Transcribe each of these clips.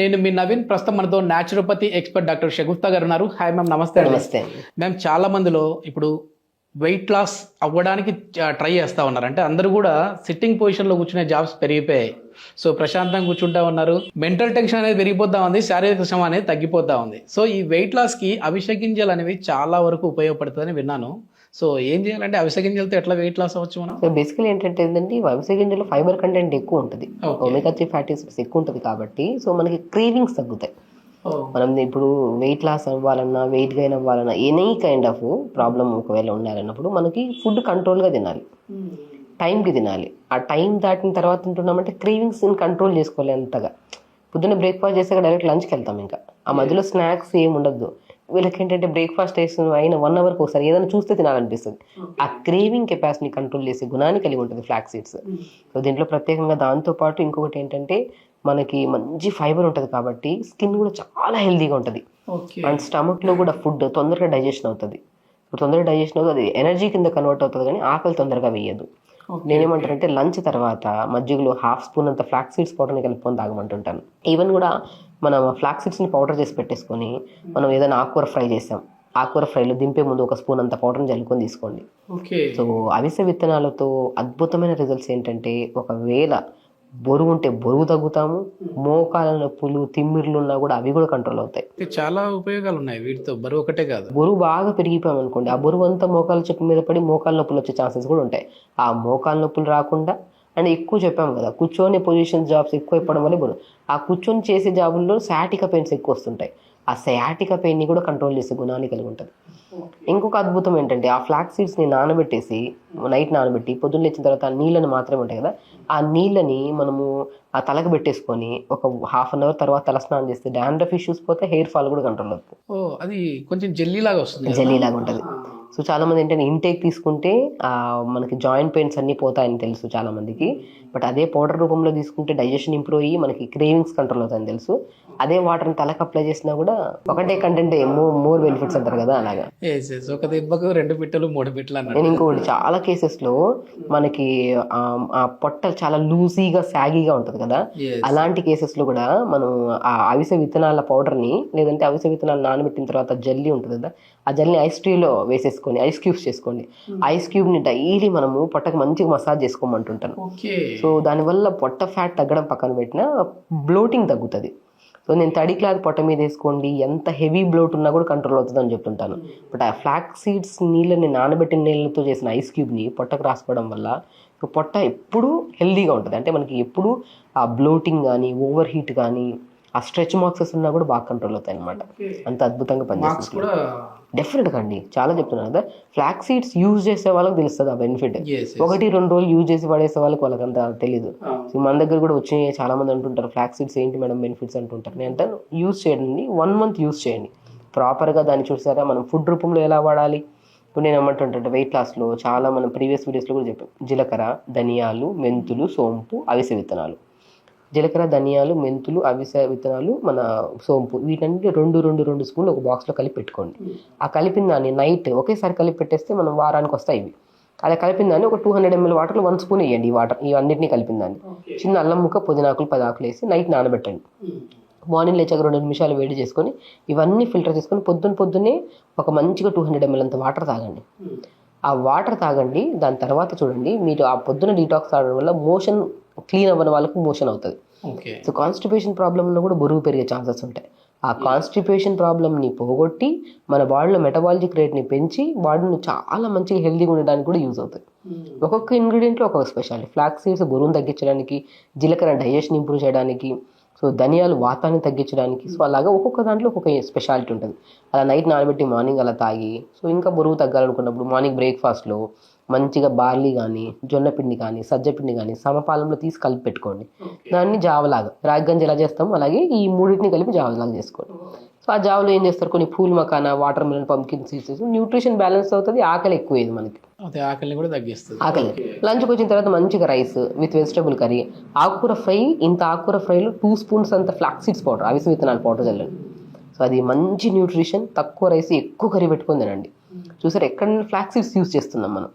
నేను మీ నవీన్ ప్రస్తుతం మనతో న్యాచురోపతి ఎక్స్పర్ట్ డాక్టర్ షగుఫ్తా గారు ఉన్నారు హాయ్ మ్యామ్ నమస్తే నమస్తే మ్యామ్ చాలా మందిలో ఇప్పుడు వెయిట్ లాస్ అవ్వడానికి ట్రై చేస్తూ ఉన్నారు. అంటే అందరూ కూడా సిట్టింగ్ పొజిషన్లో కూర్చునే జాబ్స్ పెరిగిపోయాయి. సో ప్రశాంతంగా కూర్చుంటా ఉన్నారు. మెంటల్ టెన్షన్ అనేది పెరిగిపోతా ఉంది శారీరక శ్రమ అనేది తగ్గిపోతా ఉంది. సో ఈ వెయిట్ లాస్కి అనేవి చాలా వరకు ఉపయోగపడుతుందని విన్నాను. సో ఏం చేయాలంటే అవిసె గింజలతో ఎట్లా వెయిట్ లాస్ అవ్వచ్చు మనం? సో బేసికలీ ఏంటంటే ఏంటంటే అవిసె గింజలో ఫైబర్ కంటెంట్ ఎక్కువ ఉంటుంది. ఒమేగా త్రీ ఫ్యాటీ ఎక్కువ ఉంటుంది కాబట్టి సో మనకి క్రేవింగ్స్ తగ్గుతాయి. మనం ఇప్పుడు వెయిట్ లాస్ అవ్వాలన్నా వెయిట్ గైన్ అవ్వాలన్నా ఎనీ కైండ్ ఆఫ్ ప్రాబ్లం ఒకవేళ ఉండాలన్నప్పుడు మనకి ఫుడ్ కంట్రోల్గా తినాలి. టైంకి తినాలి. ఆ టైం దాటిన తర్వాత తింటున్నామంటే క్రేవింగ్స్ని కంట్రోల్ చేసుకోవాలి అంతగా. పొద్దున్న బ్రేక్ఫాస్ట్ చేసాక డైరెక్ట్ లంచ్కి వెళ్తాం ఇంకా. ఆ మధ్యలో స్నాక్స్ ఏం ఉండద్దు. వీళ్ళకి ఏంటంటే బ్రేక్ఫాస్ట్ వేసిన అయిన వన్ అవర్కి ఒకసారి ఏదైనా చూస్తే తినాలనిపిస్తుంది. ఆ క్రేవింగ్ కెపాసిటీని కంట్రోల్ చేసే గుణాన్ని కలిగి ఉంటుంది ఫ్లాక్ సీడ్స్ సో దీంట్లో ప్రత్యేకంగా దాంతో పాటు ఇంకొకటి ఏంటంటే మనకి మంచి ఫైబర్ ఉంటుంది కాబట్టి స్కిన్ కూడా చాలా హెల్తీగా ఉంటుంది. అండ్ స్టమక్లో కూడా ఫుడ్ తొందరగా డైజెషన్ అవుతుంది. తొందరగా డైజెషన్ అవుతుంది అది ఎనర్జీ కింద కన్వర్ట్ అవుతుంది కానీ ఆకలి తొందరగా వేయదు. నేనేమంటానంటే లంచ్ తర్వాత మజ్జిగలో హాఫ్ స్పూన్ అంత ఫ్లాక్ సీడ్స్ పౌడర్ని కలుపుకొని తాగమంటుంటాను. ఈవెన్ కూడా మనం ఫ్లాక్ సీడ్స్ని పౌడర్ చేసి పెట్టేసుకొని మనం ఏదైనా ఆకుకూర ఫ్రై చేసాం. ఆకుకూర ఫ్రైలో దింపే ముందు ఒక స్పూన్ అంత పౌడర్ని జల్లుకొని తీసుకోండి. ఓకే. సో అవిసె విత్తనాలతో అద్భుతమైన రిజల్ట్స్ ఏంటంటే ఒకవేళ బరువు ఉంటే బరువు తగ్గుతాము మోకాల నొప్పులు తిమ్మిర్లు ఉన్నా కూడా అవి కూడా కంట్రోల్ అవుతాయి. చాలా ఉపయోగాలు ఉన్నాయి వీటితో బరువు ఒకటే కాదు. బరువు బాగా పెరిగిపోయాం అనుకోండి ఆ బరువు అంతా మోకాల చెప్పు మీద పడి మోకాల నొప్పులు వచ్చే ఛాన్సెస్ కూడా ఉంటాయి. ఆ మోకాల నొప్పులు రాకుండా అండ్ ఎక్కువ చెప్పాము కదా కూర్చొని పొజిషన్ జాబ్స్ ఎక్కువ ఇవ్వడం వల్ల ఆ కూర్చొని చేసే జాబుల్లో శాటిక పెయిన్స్ ఎక్కువ వస్తుంటాయి. ఆ సయాటిక పెయిన్ని కూడా కంట్రోల్ చేసే గుణాన్ని కలిగి ఉంటుంది. ఇంకొక అద్భుతం ఏంటంటే ఆ ఫ్లాక్ సీడ్స్ని నానబెట్టేసి నైట్ నానబెట్టి పొద్దున్న లేచిన తర్వాత ఆ నీళ్ళని మాత్రమే ఉంటాయి కదా ఆ నీళ్ళని మనము ఆ తలకు పెట్టేసుకొని ఒక హాఫ్ అన్ అవర్ తర్వాత తల స్నానం చేస్తే డాండ్రఫ్ ఇష్యూస్ పోతే హెయిర్ ఫాల్ కూడా కంట్రోల్ అవుతుంది. ఓ అది కొంచెం జెల్లీ లాగా వస్తుంది? జెల్లీ లాగా ఉంటుంది. సో చాలా మంది ఏంటంటే ఇంటేక్ తీసుకుంటే ఆ, మనకి జాయింట్ పెయిన్స్ అన్నీ పోతాయని తెలుసు చాలా మందికి బట్ అదే పౌడర్ రూపంలో తీసుకుంటే డైజెషన్ ఇంప్రూవ్ అయ్యి మనకి క్రేవింగ్స్ కంట్రోల్ అవుతాయని తెలుసు. అదే వాటర్ని తలకు అప్లై చేసినా కూడా ఒకటే కంటెంట్ మోర్ బెనిఫిట్స్ అంటారు కదా అలాగా. ఒక దెబ్బకు రెండు పిట్టలు మూడు పిట్టలు నేను ఇంకొకటి చాలా కేసెస్లో మనకి ఆ, పొట్ట చాలా లూజీగా సాగీగా ఉంటుంది కదా. అలాంటి కేసెస్లో కూడా మనం ఆ అవిసె విత్తనాల పౌడర్ని లేదంటే అవిసె విత్తనాలు నానబెట్టిన తర్వాత జల్లీ ఉంటుంది కదా ఆ జల్ని ఐస్ ట్రీలో వేసేసుకొని ఐస్ క్యూబ్స్ చేసుకోండి. ఐస్ క్యూబ్ని డైలీ మనము పొట్టకు మంచిగా మసాజ్ చేసుకోమంటుంటాను. సో దానివల్ల పొట్ట ఫ్యాట్ తగ్గడం పక్కన పెట్టినా బ్లోటింగ్ తగ్గుతుంది. సో నేను తడి క్లాత్ పొట్ట మీద వేసుకోండి ఎంత హెవీ బ్లోట్ ఉన్నా కూడా కంట్రోల్ అవుతుంది అని చెప్తుంటాను బట్ ఆ ఫ్లాక్ సీడ్స్ నీళ్ళని నానబెట్టిన నీళ్ళతో చేసిన ఐస్ క్యూబ్ని పొట్టకు రాసుకోవడం వల్ల పొట్ట ఎప్పుడూ హెల్దీగా ఉంటుంది. అంటే మనకి ఎప్పుడు ఆ బ్లోటింగ్ కానీ ఓవర్ హీట్ కానీ ఆ స్ట్రెచ్ మార్క్సెస్ ఉన్నా కూడా బాగా కంట్రోల్ అవుతాయి అనమాట అంత అద్భుతంగా పనిచేస్తుంది. కూడా డెఫినెట్గా అండి చాలా చెప్తున్నాను కదా. ఫ్లాక్ సీడ్స్ యూజ్ చేసే వాళ్ళకి తెలుస్తుంది ఆ బెనిఫిట్. ఒకటి రెండు రోజులు యూజ్ చేసి పడేసే వాళ్ళకి వాళ్ళకి అంత తెలియదు మన దగ్గర కూడా వచ్చి చాలా మంది అంటుంటారు ఫ్లాక్ సీడ్స్ ఏంటి మేడం బెనిఫిట్స్ అంటుంటారు. నేను అంటాను యూజ్ చేయండి వన్ మంత్ యూజ్ చేయండి. ప్రాపర్గా దాన్ని చూసారా? మనం ఫుడ్ రూపంలో ఎలా వాడాలి? ఇప్పుడు నేను ఏమంటుంటే వెయిట్ లాస్లో చాలా మనం ప్రీవియస్ వీడియోస్లో కూడా చెప్పాం. జీలకర్ర ధనియాలు మెంతులు సోంపు అవిసె విత్తనాలు. జీలకర్ర ధనియాలు మెంతులు అవిసె విత్తనాలు మన సోంపు వీటన్నిటి రెండు రెండు రెండు స్పూన్లు ఒక బాక్స్లో కలిపి పెట్టుకోండి. ఆ కలిపిన దాన్ని నైట్ ఒకేసారి కలిపి పెట్టేస్తే మనం వారానికి వస్తాయి ఇవి. అలా కలిపిన దాన్ని ఒక టూ హండ్రెడ్ ఎంఎల్ వాటర్లో వన్ స్పూన్ వేయండి ఈ వాటర్ ఈ అన్నిటిని కలిపిన దాన్ని. చిన్న అల్లం ముక్క పుదీనాకులు పది ఆకులు వేసి నైట్ నానబెట్టండి. మార్నింగ్ లేచాక రెండు నిమిషాలు వేడి చేసుకొని ఇవన్నీ ఫిల్టర్ చేసుకొని పొద్దున్న పొద్దున్నే ఒక మంచిగా టూ హండ్రెడ్ ఎంఎల్ అంత వాటర్ తాగండి. ఆ వాటర్ తాగండి దాని తర్వాత చూడండి మీరు ఆ పొద్దున డీటాక్స్ తాగడం వల్ల మోషన్ క్లీన్ అవ్వని వాళ్ళకు మోషన్ అవుతుంది. సో కాన్స్టిపేషన్ ప్రాబ్లం ఉన్న కూడా బరువు పెరిగే ఛాన్సెస్ ఉంటాయి. ఆ కాన్స్టిపేషన్ ప్రాబ్లమ్ని పోగొట్టి మన బాడీలో మెటబాలిజిక్ రేట్ని పెంచి బాడీని చాలా మంచిగా హెల్తీగా ఉండడానికి కూడా యూజ్ అవుతుంది. ఒక్కొక్క ఇంగ్రీడియంట్లో ఒక్కొక్క స్పెషాలిటీ ఫ్లాక్ సీడ్స్ బరువును తగ్గించడానికి జీలకర్ర డైజెషన్ ఇంప్రూవ్ చేయడానికి సో ధనియాలు వాతాన్ని తగ్గించడానికి సో అలాగా ఒక్కొక్క దాంట్లో ఒక్కొక్క స్పెషాలిటీ ఉంటుంది. అలా నైట్ నానబెట్టి మార్నింగ్ అలా తాగి సో ఇంకా బరువు తగ్గాలనుకున్నప్పుడు మార్నింగ్ బ్రేక్ఫాస్ట్లో మంచిగా బార్లీ కానీ జొన్న పిండి కానీ సజ్జ పిండి కానీ సమపాలంలో తీసి కలిపి పెట్టుకోండి. దాన్ని జావలాగా రాగి గంజి ఎలా చేస్తామో అలాగే ఈ మూడింటిని కలిపి జావలాగా చేసుకోండి. సో ఆ జావలో ఏం చేస్తారు? కొన్ని phool makhana watermelon pumpkin seeds nutrition balance అవుతుంది ఆకలి ఎక్కువ అయ్యేది మనకి ఆకలిని కూడా తగ్గిస్తుంది. ఆకలి. లంచ్కి వచ్చిన తర్వాత మంచిగా రైస్ విత్ వెజిటబుల్ కర్రీ ఆకుకూర ఫ్రై ఇంత ఆకుకూర ఫ్రైలో టూ స్పూన్స్ అంత ఫ్లాక్ సీడ్స్ పౌడర్ అవిసి విత్తనాలు పౌడర్ చల్లండి. సో అది మంచి న్యూట్రిషన్ తక్కువ రైస్ ఎక్కువ కర్రీ పెట్టుకొని తినండి. చూసారు ఎక్కడ ఫ్లాక్ సీడ్స్ యూస్ చేస్తున్నాం మనం?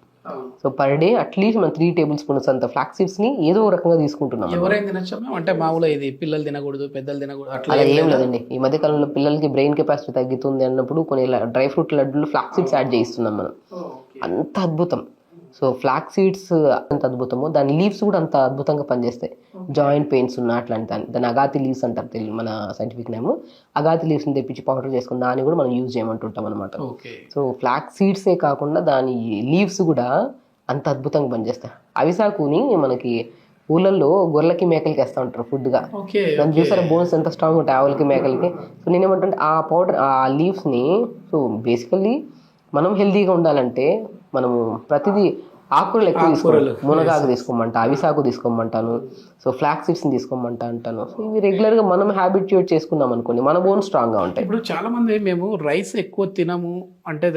So per day at least మనం త్రీ టేబుల్ స్పూన్స్ అంత ఫ్లాక్ సీడ్స్ని ఏదో రకంగా తీసుకుంటున్నాం ఎవరైనా తినచ్చా? అంటే మామూలుగా ఇది పిల్లలు తినకూడదు పెద్దలు తినకూడదు అట్లా ఏం లేదండి. ఈ మధ్య కాలంలో పిల్లలకి బ్రెయిన్ కెపాసిటీ తగ్గుతుంది అన్నప్పుడు కొన్ని డ్రై ఫ్రూట్ లడ్డులు ఫ్లాక్ సీడ్స్ యాడ్ చేయిస్తున్నాం మనం. అంత అద్భుతం. సో ఫ్లాక్ సీడ్స్ అంత అద్భుతమో. దాని లీవ్స్ కూడా అంత అద్భుతంగా పనిచేస్తాయి. జాయింట్ పెయిన్స్ ఉన్న అట్లాంటి దాన్ని. దాని అగాతి లీవ్స్ అంటారు తెలియదు మన సైంటిఫిక్ నేమ్. అగాతి లీవ్స్ని తెప్పించి పౌడర్ చేసుకుని దాన్ని కూడా మనం యూజ్ చేయమంటుంటాం అనమాట సో ఫ్లాక్ సీడ్సే కాకుండా దాని లీవ్స్ కూడా అంత అద్భుతంగా పనిచేస్తాయి. అవిసాకుని మనకి ఊళ్ళల్లో గొర్రెలకి మేకలకి వేస్తూ ఉంటారు ఫుడ్గా. దాన్ని చూసారా బోన్స్ ఎంత స్ట్రాంగ్ ఉంటాయి ఆవులకి మేకలకి? సో నేను ఏమంటే ఆ పౌడర్ ఆ లీవ్స్ని సో బేసికల్లీ మనం హెల్తీగా ఉండాలంటే మనము ప్రతిదీ ఆకుకూరలు ఎక్కువ తీసుకోవాలి మునగాకు తీసుకోమంటా అవిసాకు తీసుకోమంటాను. సో ఫ్లాక్ సీడ్స్ని తీసుకోమంటా అంటాను. సో ఇవి రెగ్యులర్గా మనం హ్యాబిట్యూట్ చేసుకున్నాం అనుకోండి మన బోన్ స్ట్రాంగ్గా ఉంటాయి. ఇప్పుడు చాలా మంది మేము రైస్ ఎక్కువ తినము అంటే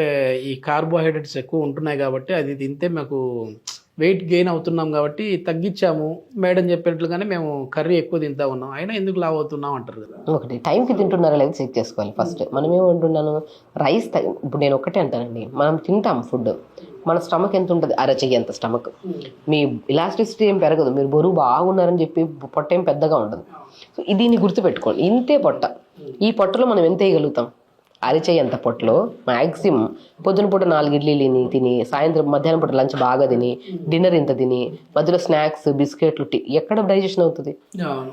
ఈ కార్బోహైడ్రేట్స్ ఎక్కువ ఉంటున్నాయి కాబట్టి అది తింటే మాకు వెయిట్ గెయిన్ అవుతున్నాం కాబట్టి తగ్గించాము. మేడం చెప్పినట్లుగానే మేము కర్రీ ఎక్కువ తింటా ఉన్నాం. అయినా ఎందుకు లావ్ అవుతున్నాం అంటారు కదా. ఒకటి టైంకి తింటున్నారా లేదా చెక్ చేసుకోవాలి. ఫస్ట్ మనం ఏమంటున్నాను రైస్ ఇప్పుడు నేను ఒకటే అంటానండి. మనం తింటాం ఫుడ్ మన స్టమక్ ఎంత ఉంటుంది? అరచెయ్యి అంత స్టమక్. మీ ఇలాస్టిసిటీ ఏం పెరగదు. మీరు బరువు బాగున్నారని చెప్పి పొట్ట ఏం పెద్దగా ఉండదు. సో దీన్ని గుర్తుపెట్టుకోండి. ఇంతే పొట్ట. ఈ పొట్టలో మనం ఎంత వేయగలుగుతాం? అరిచేయి అంత పొట్టలో మ్యాక్సిమం పొద్దున పూట నాలుగు ఇడ్లీలు తిని తిని సాయంత్రం మధ్యాహ్నం పూట లంచ్ బాగా తిని డిన్నర్ ఇంత తిని మధ్యలో స్నాక్స్ బిస్కెట్లు టీ ఎక్కడ డైజెషన్ అవుతుంది?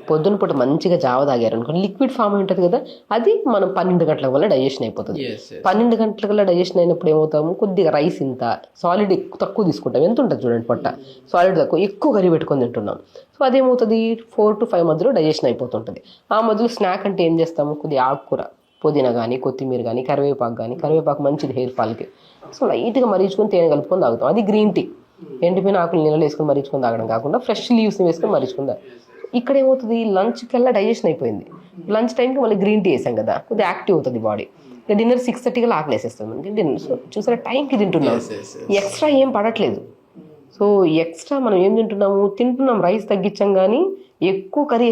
పొద్దున పూట మంచిగా జావ తాగారు అనుకోండి లిక్విడ్ ఫామ్ ఉంటుంది కదా అది మనం పన్నెండు గంటల వల్ల డైజెషన్ అయిపోతుంది. పన్నెండు గంటల కల్లా డైజెషన్ అయినప్పుడు ఏమవుతాము? కొద్దిగా రైస్ ఇంత సాలిడ్ తక్కువ తీసుకుంటాం. ఎంత ఉంటుంది చూడండి పొట్ట? సాలిడ్ తక్కువ ఎక్కువ కర్రీ పెట్టుకొని తింటున్నాం. సో అదేమవుతుంది? ఫోర్ టు ఫైవ్ మధ్యలో డైజెషన్ అయిపోతుంటుంది. ఆ మధ్యలో స్నాక్ అంటే ఏం చేస్తాము? కొద్దిగా ఆకుకూర. పుదీనా కానీ కొత్తిమీర కానీ కరివేపాకు కానీ కరివేపాకు మంచిది హెయిర్ ఫాల్కి. సో లైట్గా మరీచుకొని తేనె కలుపుకొని తాగుతాం. అది గ్రీన్ టీ. ఎండిపోయిన ఆకులు నీళ్ళు వేసుకొని మరీచుకొని తాగడం కాకుండా ఫ్రెష్ లీవ్స్ని వేసుకొని మరీచుకొని. ఇక్కడ ఏమవుతుంది? లంచ్ కల్లా డైజెషన్ అయిపోయింది. లంచ్ టైంకి మళ్ళీ గ్రీన్ టీ వేసాం కదా కొద్దిగా యాక్టివ్ అవుతుంది బాడీ. ఇక డిన్నర్ సిక్స్ థర్టీకి ఆకలి వేసేస్తాం. మనకి డిన్నర్ సో చూసారా టైంకి తింటున్నాం. ఎక్స్ట్రా ఏం పడట్లేదు. సో ఎక్స్ట్రా మనం ఏం తింటున్నాము? తింటున్నాం రైస్ తగ్గించాం కానీ ఎక్కువ కర్రీ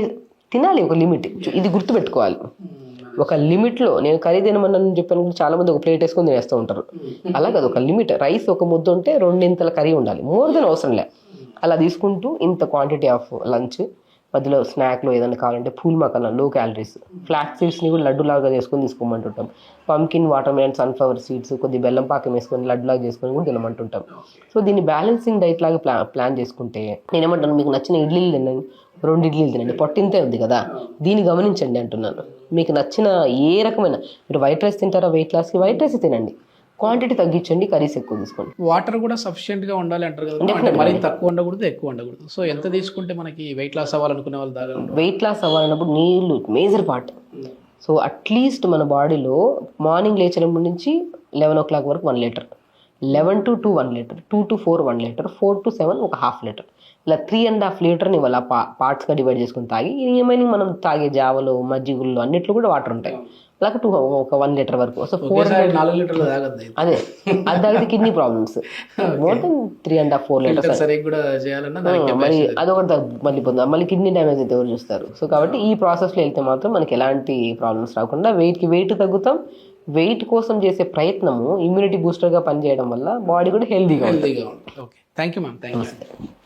తినాలి ఒక లిమిట్. ఇది గుర్తుపెట్టుకోవాలి. ఒక లిమిట్లో నేను కర్రీ తినమని చెప్పాను చాలా మంది ఒక ప్లేట్ వేసుకొని తినేస్తూ ఉంటారు. అలా కాదు ఒక లిమిట్ రైస్ ఒక ముద్ద ఉంటే రెండింతల కర్రీ ఉండాలి. మోర్ దెన్ అవసరం లే. అలా తీసుకుంటూ ఇంత క్వాంటిటీ ఆఫ్ లంచ్ మధ్యలో స్నాక్లో ఏదైనా కావాలంటే పూల్ మకాన లో క్యాలరీస్ ఫ్లాక్ సీడ్స్ని కూడా లడ్డులాగా చేసుకొని తీసుకోమంటుంటాం. Pumpkin watermelon sunflower seeds కొద్ది బెల్లం పాకం వేసుకొని లడ్డులాగా చేసుకొని కూడా తినమంటుంటాం. సో దీన్ని బ్యాలెన్సింగ్ డైట్ లాగా ప్లా ప్లాన్ చేసుకుంటే నేనేమంటాను మీకు నచ్చిన ఇడ్లీలు తినండి. రెండు ఇడ్లీలు తినండి. పొట్టింతే ఉంది కదా. దీన్ని గమనించండి అంటున్నాను. మీకు నచ్చిన ఏ రకమైన మీరు వైట్ రైస్ తింటారా వెయిట్ లాస్కి? వైట్ రైస్ తినండి. క్వాంటిటీ తగ్గించండి కర్రీస్ ఎక్కువ తీసుకోండి. వాటర్ కూడా సఫిషియెంట్గా ఉండాలి అంటారు కదా. అంటే మరీ తక్కువ ఉండకూడదు ఎక్కువ ఉండకూడదు. సో ఎంత తీసుకుంటే మనకి వెయిట్ లాస్ అవ్వాలనుకునే వాళ్ళు తాగలరు వెయిట్ లాస్ అవ్వాలన్నప్పుడు నీళ్ళు మేజర్ పార్ట్ సో అట్లీస్ట్ మన బాడీలో మార్నింగ్ లేచినప్పటి నుంచి లెవెన్ ఓ క్లాక్ వరకు one litre eleven to two one litre two to four one litre four to seven ఒక హాఫ్ లీటర్. ఇలా త్రీ అండ్ హాఫ్ లీటర్ని వాళ్ళ పా పార్ట్స్గా డివైడ్ చేసుకుని తాగి ఏమైనా మనం తాగే జావలు మజ్జిగుళ్ళు అన్నిట్లో కూడా వాటర్ ఉంటాయి. అలాగే టూ ఒక వన్ లీటర్ వరకు. సో ఫోర్ నాలుగు లీటర్లు తాగద్దు. అదే అది తాగితే kidney problems. More than three and half four litres దానికి మరి అదొకటి మళ్ళీ పొందాం మళ్ళీ కిడ్నీ డ్యామేజ్ అయితే ఎవరు చూస్తారు? సో కాబట్టి ఈ ప్రాసెస్లో వెళ్తే మాత్రం మనకి ఎలాంటి ప్రాబ్లమ్స్ రాకుండా వెయిట్కి వెయిట్ తగ్గుతాం వెయిట్ కోసం చేసే ప్రయత్నము ఇమ్యూనిటీ బూస్టర్గా పనిచేయడం వల్ల బాడీ కూడా హెల్దీగా హెల్తీగా ఉంటుంది. Okay thank you ma'am thank you